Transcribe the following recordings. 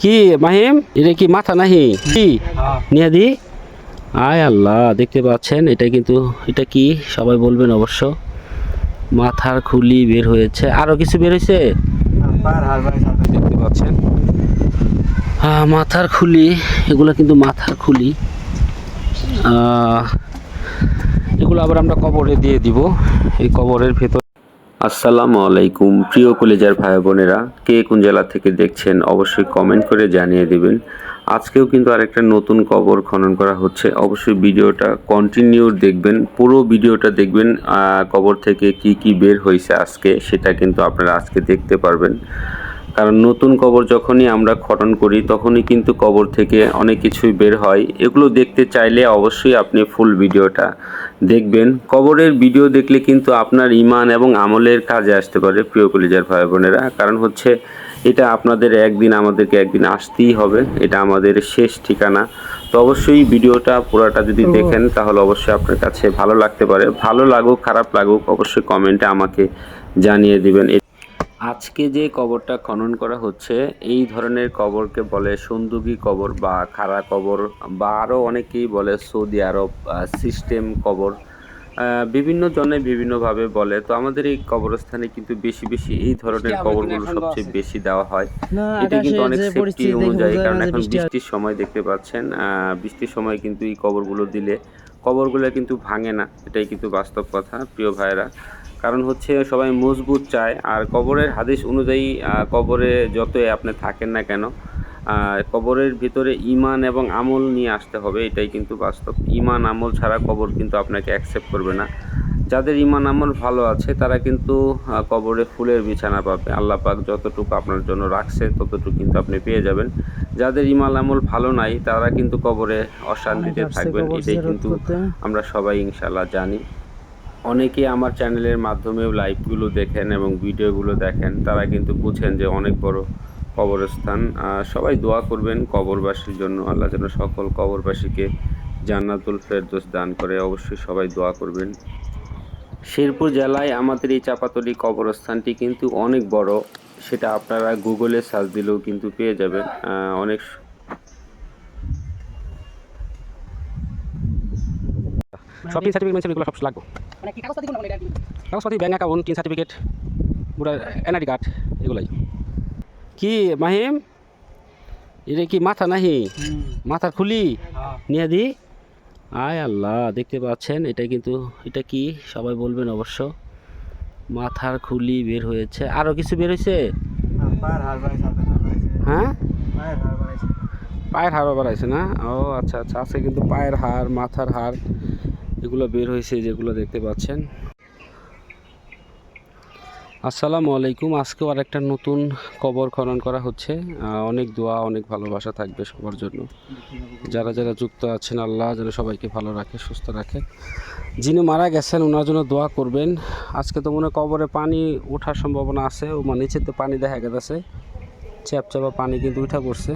কি মাহিম? এটা কি মাথা নাহি? কি? নিয়ে দি আয় আল্লাহ দেখতে পাচ্ছেন এটা কিন্তু এটা কি? সবাই বলবেন অবশ্য। মাথার খুলি বের হয়েছে। আরও কিছু বের হয়েছে? দেখতে পাচ্ছেন। মাথার খুলি এগুলো কিন্তু মাথার খুলি। এগুলো আবার আমরা কবরে দিয়ে দিব। এই কবরের ভেতর আসসালামু আলাইকুম, প্রিয় কলেজার ভাই বোনেরা কে কোন জেলা থেকে দেখছেন অবশ্যই কমেন্ট করে জানিয়ে দিবেন। আজকেও কিন্তু আরেকটা নতুন কবর খনন করা হচ্ছে। অবশ্যই ভিডিওটা কন্টিনিউ দেখবেন, পুরো ভিডিওটা দেখবেন কবর থেকে কি কি বের হয়েছে আজকে, সেটা কিন্তু আপনারা আজকে দেখতে পারবেন। কারণ নতুন কবর যখনই আমরা খনন করি, তখনই কিন্তু কবর থেকে অনেক কিছুই বের হয়। এগুলো দেখতে চাইলে অবশ্যই আপনি ফুল ভিডিওটা দেখবেন। কবরের ভিডিও দেখলে কিন্তু আপনার ইমান এবং আমলের কাজে আসতে পারে প্রিয় কলিজার ভাই বোনেরা। কারণ হচ্ছে এটা আপনাদের একদিন আমাদেরকে একদিন আসতেই হবে। এটা আমাদের শেষ ঠিকানা। তো অবশ্যই ভিডিওটা পুরাটা যদি দেখেন তাহলে অবশ্যই আপনার কাছে ভালো লাগতে পারে। ভালো লাগুক খারাপ লাগুক অবশ্যই কমেন্টে আমাকে জানিয়ে দিবেন। আজকে যে কবরটা খনন করা হচ্ছে এই ধরনের কবরকে বলে সন্দুকি কবর বা খাড়া কবর বা আরও অনেকেই বলে সৌদি আরব সিস্টেম কবর। বিভিন্ন জনে বিভিন্নভাবে বলে। তো আমাদের এই কবরস্থানে কিন্তু বেশি বেশি এই ধরনের কবরগুলো সবচেয়ে বেশি দেওয়া হয়। এটা কিন্তু অনেক সেফটি অনুযায়ী কারণ এখন বৃষ্টির সময় দেখতে পাচ্ছেন। বৃষ্টির সময় কিন্তু এই কবরগুলো দিলে কবরগুলো কিন্তু ভাঙে না। এটাই কিন্তু বাস্তব কথা প্রিয় ভাইরা কারণ হচ্ছে সবাই মজবুত চায়। আর কবরের হাদিস অনুযায়ী কবরে যতই আপনি থাকেন না কেন কবরের ভিতরে ইমান এবং আমল নিয়ে আসতে হবে এটাই কিন্তু বাস্তব। ইমান আমল ছাড়া কবর কিন্তু আপনাকে অ্যাকসেপ্ট করবে না। যাদের ইমান আমল ভালো আছে তারা কিন্তু কবরে ফুলের বিছানা পাবে। আল্লাহ পাক যতটুকু আপনার জন্য রাখছে ততটুকু কিন্তু আপনি পেয়ে যাবেন। যাদের ইমান আমল ভালো নাই তারা কিন্তু কবরে অশান্তিতে থাকবেন এটাই কিন্তু আমরা সবাই ইনশাল্লাহ জানি। অনেকে আমার চ্যানেলের মাধ্যমেও লাইভগুলো দেখেন এবং ভিডিওগুলো দেখেন, তারা কিন্তু বুঝেন যে অনেক বড় কবরস্থান। সবাই দোয়া করবেন কবরবাসীর জন্য। আল্লাহ যেন সকল কবরবাসীকে জান্নাতুল ফেরদোস দান করে। অবশ্যই সবাই দোয়া করবেন। শেরপুর জেলায় আমাদের এই চাপাতলি কবরস্থানটি কিন্তু অনেক বড়। সেটা আপনারা গুগলে সার্চ দিলেও কিন্তু পেয়ে যাবেন। অনেক সব সার্টিফিকেট মেনশন সব লাগবে। মানে কি কাগজপাতি কোনটা কাগজপাতি ব্যাঙ্ক অ্যাকাউন্ট তিন সার্টিফিকেট পুরো এনআইডি কার্ড এগুলাই। কি মাহিম? এটা কি মাথা নাহি? মাথার খুলি? নিয়ে দি। আয় আল্লাহ দেখতে পাচ্ছেন এটা কিন্তু এটা কি? সবাই বলবেন অবশ্য। মাথার খুলি বের হয়েছে। আরও কিছু বের হয়েছে? হ্যাঁ? পায়ের হাড় বাড়াইছে না? ও আচ্ছা আচ্ছা আছে কিন্তু পায়ের হাড় মাথার হাড়। এগুলো বের হয়েছে যেগুলো দেখতে পাচ্ছেন। আসসালামু আলাইকুম। আজকেও আরেকটা নতুন কবর খনন করা হচ্ছে। অনেক দোয়া অনেক ভালোবাসা থাকবে সবার জন্য। যারা যারা যুক্ত আছেন আল্লাহ যেন সবাইকে ভালো রাখে সুস্থ রাখে। যিনি মারা গেছেন ওনার জন্য দোয়া করবেন। আজকে তো মনে কবরে পানি ওঠার সম্ভাবনা আছে। ও মানে নিচে তো পানি দেখা গেছে। চ্যাপচাপা পানি কিন্তু উঠা আহ,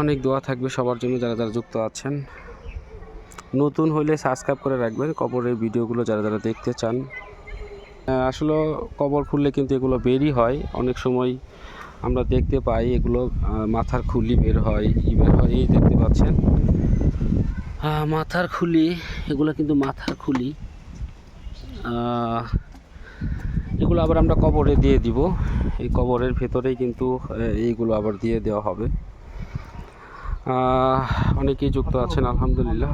অনেক দোয়া থাকবে সবার জন্য যারা যারা যুক্ত আছেন। নতুন হলে সাবস্ক্রাইব করে রাখবেন কবরের ভিডিওগুলো যারা যারা দেখতে চান। আসলে কবর খুললে কিন্তু এগুলো বেরই হয়। অনেক সময় আমরা দেখতে পাই এগুলো মাথার খুলি বের হয়, ই বের হয়, এই দেখতে পাচ্ছেন। মাথার খুলি, এগুলো কিন্তু মাথার খুলি। এগুলো আবার আমরা কবরে দিয়ে দিব। এই কবরের ভেতরেই কিন্তু এইগুলো আবার দিয়ে দেওয়া হবে। অনেকেই যুক্ত আছেন আলহামদুলিল্লাহ।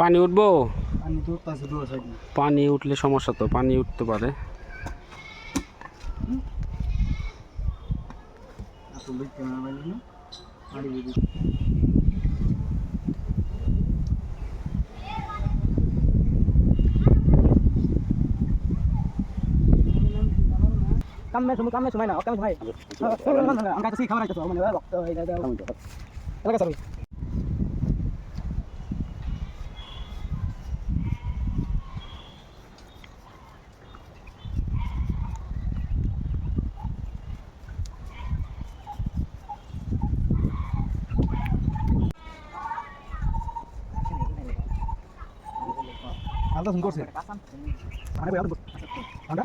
পানি উঠবো? পানি উঠলে সমস্যা তো পানি উঠতে পারে। কামে সময় কামে সময় না কামে সময় আমি কাছে খাবার আইতো মানে রক্ত এটা দাও এলাকা সবাই হালকা জুম করছে। মানে আলো আমরা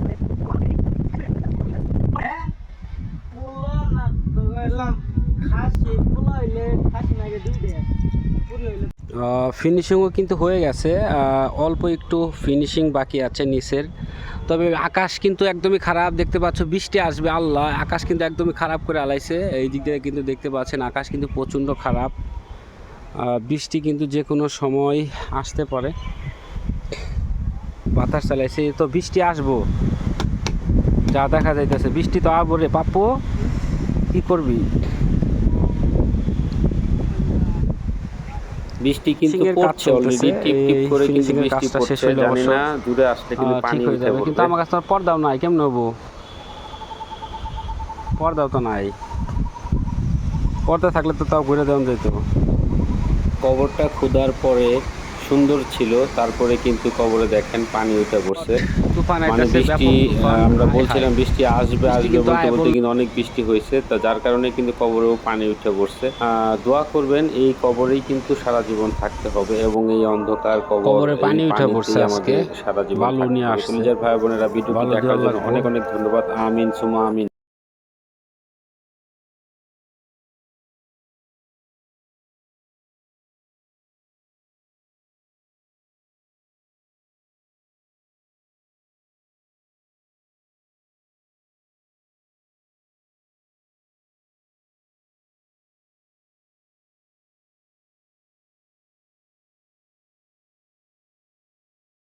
ফিনিশিংও কিন্তু হয়ে গেছে অল্প একটু ফিনিশিং বাকি আছে নিচের। তবে আকাশ কিন্তু একদমই খারাপ, দেখতে পাচ্ছ বৃষ্টি আসবে, আল্লাহ, আকাশ কিন্তু একদমই খারাপ করে আলাইছে। এই দিক দিয়ে কিন্তু দেখতে পাচ্ছেন আকাশ কিন্তু প্রচণ্ড খারাপ বৃষ্টি কিন্তু যে কোনো সময় আসতে পারে। বাতাস চালাইছে, তো বৃষ্টি আসব। যা দেখা যাইতেছে, বৃষ্টি তো আবো রে পাপ্পু, কি করবি? বৃষ্টি কিন্তু পড়ছে অলরেডি টিপ টিপ করে কিন্তু বৃষ্টি পড়ছে জানি না দূরে আসলে কিন্তু পানি হয়ে যাবে। কিন্তু আমার কাছে পর্দাও নাই কেমন হব? পর্দাও তো নাই। পর্দা থাকলে তো তাও ঘুরে দেওয়া যেত কবরটা খোদার পরে সুন্দর ছিল তারপরে কিন্তু কবরে দেখেন পানি উঠে পড়ছে। মানে বৃষ্টি আমরা বলছিলাম বৃষ্টি আসবে আসবে বলতে বলতে কিন্তু অনেক বৃষ্টি হয়েছে তা যার কারণে কিন্তু কবরেও পানি উঠে পড়ছে। আহ, দোয়া করবেন এই কবরেই কিন্তু সারা জীবন থাকতে হবে এবং এই অন্ধকার কবরে পানি উঠে পড়ছে আজকে। সারা জীবন বালু নিয়ে। আসছে। ভাই বোনেরা ভিডিওটি বালু দেখার জন্য। অনেক অনেক ধন্যবাদ। আমিন সুমা আমিন।